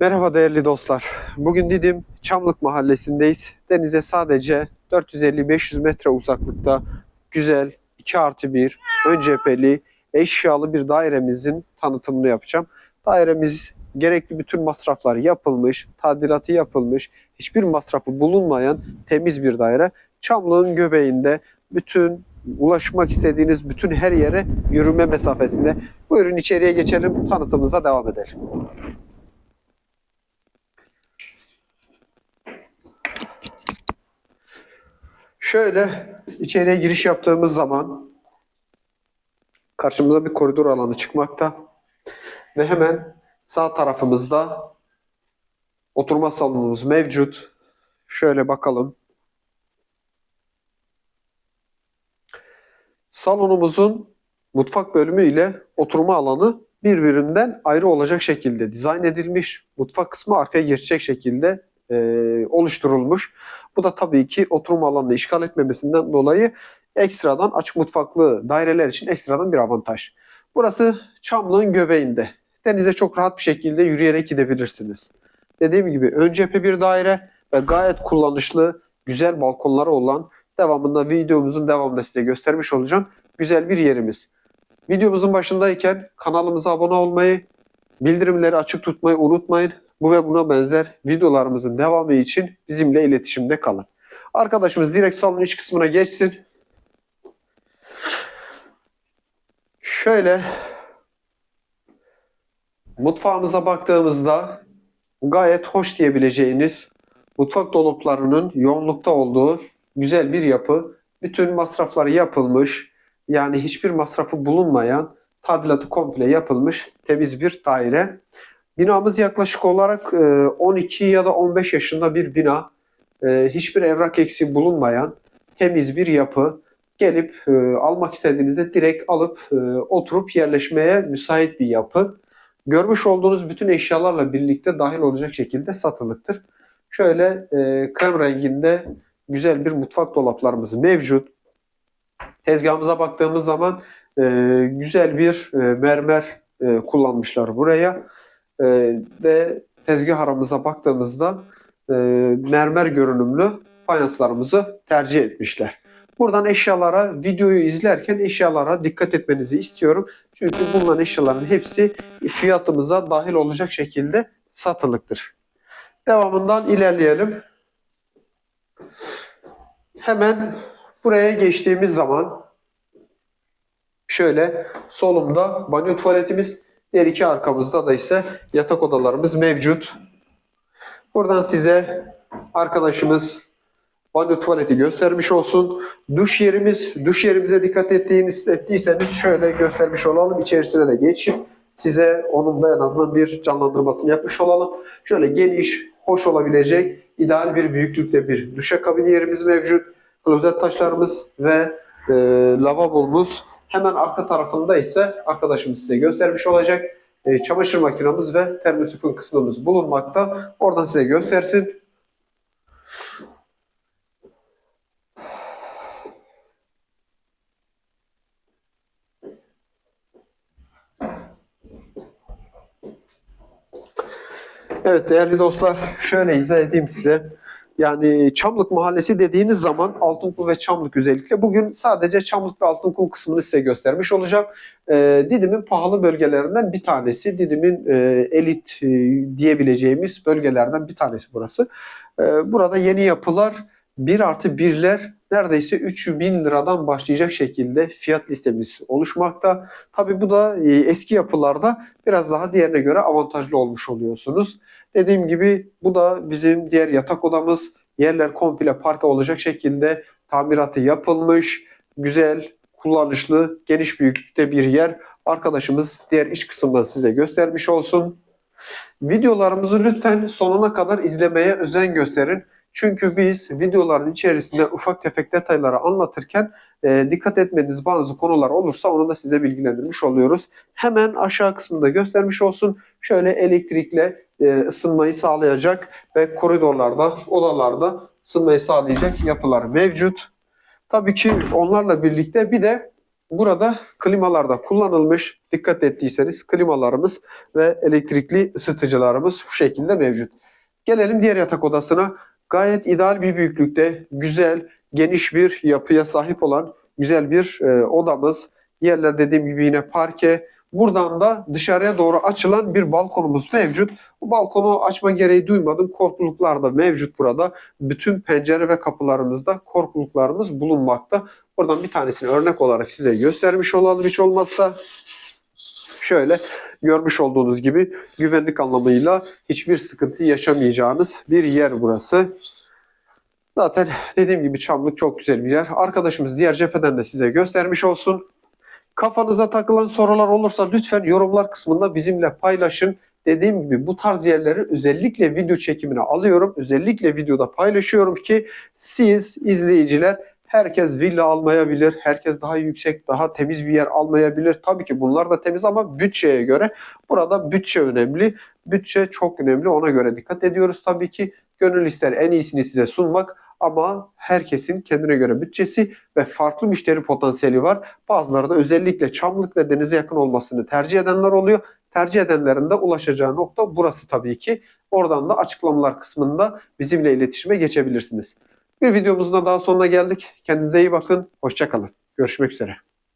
Merhaba değerli dostlar. Bugün Didim Çamlık Mahallesi'ndeyiz. Denize sadece 450-500 metre uzaklıkta güzel 2 artı 1 ön cepheli eşyalı bir dairemizin tanıtımını yapacağım. Dairemiz gerekli bütün masraflar yapılmış, tadilatı yapılmış, hiçbir masrafı bulunmayan temiz bir daire. Çamlık'ın göbeğinde bütün ulaşmak istediğiniz bütün her yere yürüme mesafesinde. Buyurun içeriye geçelim, tanıtımımıza devam edelim. Şöyle içeriye giriş yaptığımız zaman karşımıza bir koridor alanı çıkmakta ve hemen sağ tarafımızda oturma salonumuz mevcut. Şöyle bakalım. Salonumuzun mutfak bölümü ile oturma alanı birbirinden ayrı olacak şekilde dizayn edilmiş. Mutfak kısmı arkaya geçecek şekilde e, oluşturulmuş. Bu da tabii ki oturma alanını işgal etmemesinden dolayı ekstradan açık mutfaklı daireler için ekstradan bir avantaj. Burası Çamlı'nın göbeğinde. Denize çok rahat bir şekilde yürüyerek gidebilirsiniz. Dediğim gibi ön cephe bir daire ve gayet kullanışlı, güzel balkonları olan devamında videomuzun devamında size göstermiş olacağım. Güzel bir yerimiz. Videomuzun başındayken kanalımıza abone olmayı, bildirimleri açık tutmayı unutmayın. Bu ve buna benzer videolarımızın devamı için bizimle iletişimde kalın. Arkadaşımız direkt salonun iç kısmına geçsin. Şöyle mutfağımıza baktığımızda gayet hoş diyebileceğiniz mutfak dolaplarının yoğunlukta olduğu güzel bir yapı. Bütün masrafları yapılmış. Yani hiçbir masrafı bulunmayan tadilatı komple yapılmış temiz bir daire. Binamız yaklaşık olarak e, 12 ya da 15 yaşında bir bina. E, Hiçbir evrak eksiği bulunmayan temiz bir yapı. Gelip e, almak istediğinizde direkt alıp e, oturup yerleşmeye müsait bir yapı. Görmüş olduğunuz bütün eşyalarla birlikte dahil olacak şekilde satılıktır. Şöyle e, krem renginde güzel bir mutfak dolaplarımız mevcut. Tezgahımıza baktığımız zaman e, güzel bir e, mermer e, kullanmışlar buraya. Ee, ve tezgah aramıza baktığımızda e, mermer görünümlü fayanslarımızı tercih etmişler. Buradan eşyalara, videoyu izlerken eşyalara dikkat etmenizi istiyorum. Çünkü bulunan eşyaların hepsi fiyatımıza dahil olacak şekilde satılıktır. Devamından ilerleyelim. Hemen buraya geçtiğimiz zaman şöyle solumda banyo tuvaletimiz Diğer iki arkamızda da ise yatak odalarımız mevcut. Buradan size arkadaşımız banyo tuvaleti göstermiş olsun. Duş yerimiz, duş yerimize dikkat ettiğiniz, ettiyseniz şöyle göstermiş olalım. İçerisine de geçip size onun da en azından bir canlandırmasını yapmış olalım. Şöyle geniş, hoş olabilecek, ideal bir büyüklükte bir duşakabin yerimiz mevcut. Klozet taşlarımız ve e, lavabomuz Hemen arka tarafında ise arkadaşımız size göstermiş olacak. E, çamaşır makinamız ve termosifon kısmımız bulunmakta. Oradan size göstersin. Evet değerli dostlar şöyle izah edeyim size. Yani Çamlık Mahallesi dediğiniz zaman Altınkum ve Çamlık özellikle. Bugün sadece Çamlık ve Altınkum kısmını size göstermiş olacağım. Ee, Didim'in pahalı bölgelerinden bir tanesi. Didim'in e, elit e, diyebileceğimiz bölgelerden bir tanesi burası. Ee, burada yeni yapılar 1 artı 1'ler neredeyse 3000 liradan başlayacak şekilde fiyat listemiz oluşmakta. Tabi bu da e, eski yapılarda biraz daha diğerine göre avantajlı olmuş oluyorsunuz. Dediğim gibi bu da bizim diğer yatak odamız. Yerler komple parka olacak şekilde tamiratı yapılmış. Güzel, kullanışlı, geniş büyüklükte bir yer. Arkadaşımız diğer iç kısımdan size göstermiş olsun. Videolarımızı lütfen sonuna kadar izlemeye özen gösterin. Çünkü biz videoların içerisinde ufak tefek detayları anlatırken e, dikkat etmediğiniz bazı konular olursa onu da size bilgilendirmiş oluyoruz. Hemen aşağı kısmında göstermiş olsun. Şöyle elektrikle e, ısınmayı sağlayacak ve koridorlarda, odalarda ısınmayı sağlayacak yapılar mevcut. Tabii ki onlarla birlikte bir de Burada klimalar da kullanılmış. Dikkat ettiyseniz klimalarımız ve elektrikli ısıtıcılarımız bu şekilde mevcut. Gelelim diğer yatak odasına. Gayet ideal bir büyüklükte, güzel, geniş bir yapıya sahip olan güzel bir e, odamız. Yerler dediğim gibi yine parke. Buradan da dışarıya doğru açılan bir balkonumuz mevcut. Bu balkonu açma gereği duymadım. Korkuluklar da mevcut burada. Bütün pencere ve kapılarımızda korkuluklarımız bulunmakta. Buradan bir tanesini örnek olarak size göstermiş olalım hiç olmazsa. Şöyle görmüş olduğunuz gibi güvenlik anlamıyla hiçbir sıkıntı yaşamayacağınız bir yer burası. Zaten dediğim gibi Çamlık çok güzel bir yer. Arkadaşımız diğer cepheden de size göstermiş olsun. Kafanıza takılan sorular olursa lütfen yorumlar kısmında bizimle paylaşın. Dediğim gibi bu tarz yerleri özellikle video çekimine alıyorum. Özellikle videoda paylaşıyorum ki siz izleyiciler herkes villa almayabilir. Herkes daha yüksek, daha temiz bir yer almayabilir. Tabii ki bunlar da temiz ama bütçeye göre burada bütçe önemli. Bütçe çok önemli. Ona göre dikkat ediyoruz tabii ki. Gönül ister en iyisini size sunmak ama herkesin kendine göre bütçesi ve farklı müşteri potansiyeli var. Bazıları da özellikle çamlık ve denize yakın olmasını tercih edenler oluyor. Tercih edenlerin de ulaşacağı nokta burası tabii ki. Oradan da açıklamalar kısmında bizimle iletişime geçebilirsiniz. Bir videomuzun da daha sonuna geldik. Kendinize iyi bakın. Hoşçakalın. Görüşmek üzere.